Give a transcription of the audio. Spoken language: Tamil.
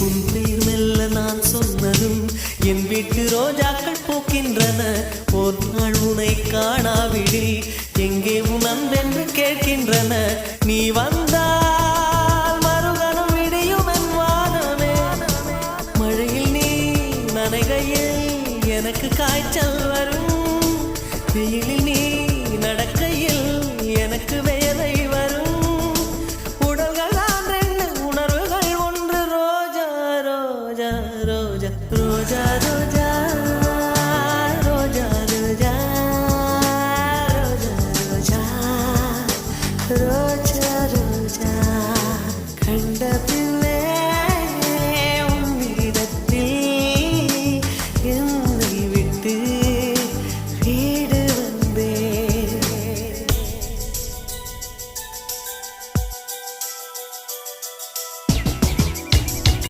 உன் பெயர் மெல்ல நான் சொன்னதும் என் வீட்டு ரோஜாக்கள் பூக்கின்றன. ஒரு நாள் உனை காணாவிடில் எங்கே உன் அன்பென்று கேட்கின்றன. நீ வந்தால் மறுகணம் விடியும் என் வானமே. மழையில் நீ நனைகையில் எனக்கு காய்ச்சல் வரும். வெயிலில் Roja, roja, roja, roja, roja, roja,